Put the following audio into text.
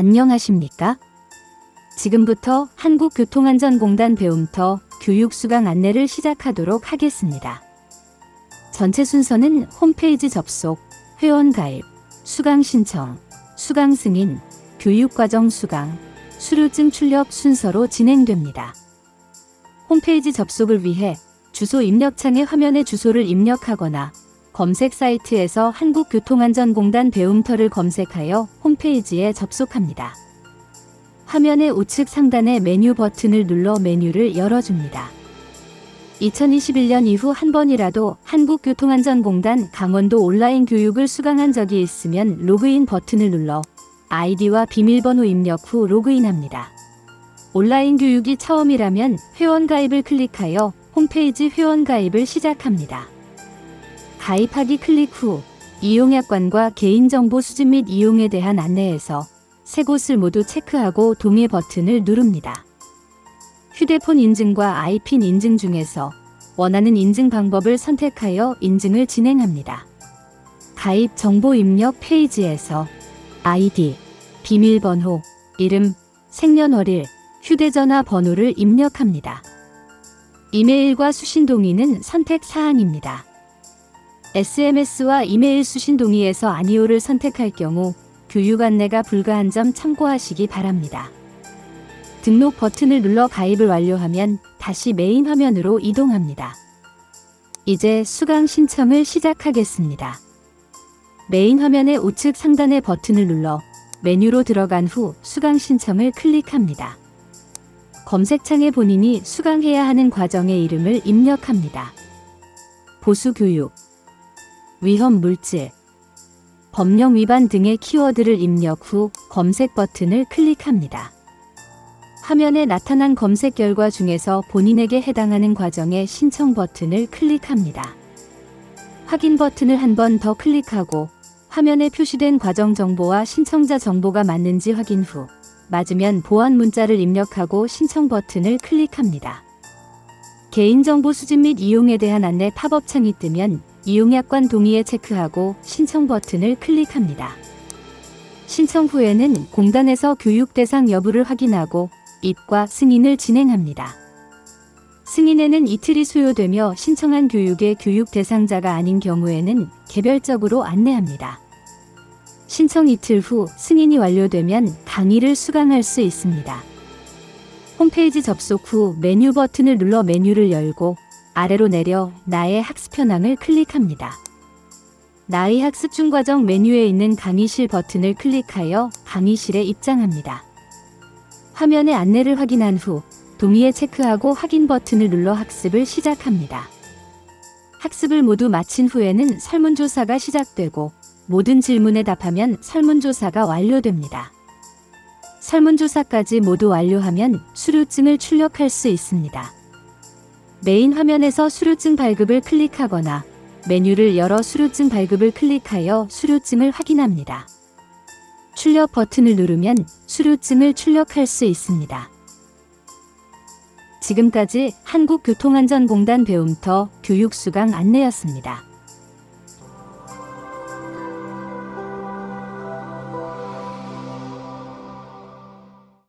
안녕하십니까? 지금부터 한국교통안전공단 배움터 교육 수강 안내를 시작하도록 하겠습니다. 전체 순서는 홈페이지 접속, 회원 가입, 수강 신청, 수강 승인, 교육과정 수강, 수료증 출력 순서로 진행됩니다. 홈페이지 접속을 위해 주소 입력창에 화면에 주소를 입력하거나 검색 사이트에서 한국교통안전공단 배움터를 검색하여 홈페이지에 접속합니다. 화면의 우측 상단의 메뉴 버튼을 눌러 메뉴를 열어줍니다. 2021년 이후 한 번이라도 한국교통안전공단 강원도 온라인 교육을 수강한 적이 있으면 로그인 버튼을 눌러 아이디와 비밀번호 입력 후 로그인합니다. 온라인 교육이 처음이라면 회원 가입을 클릭하여 홈페이지 회원 가입을 시작합니다. 가입하기 클릭 후 이용약관과 개인정보 수집 및 이용에 대한 안내에서 세 곳을 모두 체크하고 동의 버튼을 누릅니다. 휴대폰 인증과 아이핀 인증 중에서 원하는 인증 방법을 선택하여 인증을 진행합니다. 가입 정보 입력 페이지에서 아이디, 비밀번호, 이름, 생년월일, 휴대전화 번호를 입력합니다. 이메일과 수신 동의는 선택 사항입니다. SMS와 이메일 수신 동의에서 아니오를 선택할 경우 교육 안내가 불가한 점 참고하시기 바랍니다. 등록 버튼을 눌러 가입을 완료하면 다시 메인 화면으로 이동합니다. 이제 수강 신청을 시작하겠습니다. 메인 화면의 우측 상단의 버튼을 눌러 메뉴로 들어간 후 수강 신청을 클릭합니다. 검색창에 본인이 수강해야 하는 과정의 이름을 입력합니다. 보수 교육, 위험 물질, 법령 위반 등의 키워드를 입력 후 검색 버튼을 클릭합니다. 화면에 나타난 검색 결과 중에서 본인에게 해당하는 과정의 신청 버튼을 클릭합니다. 확인 버튼을 한 번 더 클릭하고 화면에 표시된 과정 정보와 신청자 정보가 맞는지 확인 후 맞으면 보안 문자를 입력하고 신청 버튼을 클릭합니다. 개인정보 수집 및 이용에 대한 안내 팝업창이 뜨면 이용약관 동의에 체크하고 신청 버튼을 클릭합니다. 신청 후에는 공단에서 교육 대상 여부를 확인하고 입과 승인을 진행합니다. 승인에는 이틀이 소요되며 신청한 교육의 교육 대상자가 아닌 경우에는 개별적으로 안내합니다. 신청 이틀 후 승인이 완료되면 강의를 수강할 수 있습니다. 홈페이지 접속 후 메뉴 버튼을 눌러 메뉴를 열고 아래로 내려 나의 학습 현황을 클릭합니다. 나의 학습 중 과정 메뉴에 있는 강의실 버튼을 클릭하여 강의실에 입장합니다. 화면의 안내를 확인한 후 동의에 체크하고 확인 버튼을 눌러 학습을 시작합니다. 학습을 모두 마친 후에는 설문조사가 시작되고 모든 질문에 답하면 설문조사가 완료됩니다. 설문조사까지 모두 완료하면 수료증을 출력할 수 있습니다. 메인 화면에서 수료증 발급을 클릭하거나 메뉴를 열어 수료증 발급을 클릭하여 수료증을 확인합니다. 출력 버튼을 누르면 수료증을 출력할 수 있습니다. 지금까지 한국교통안전공단 배움터 교육수강 안내였습니다.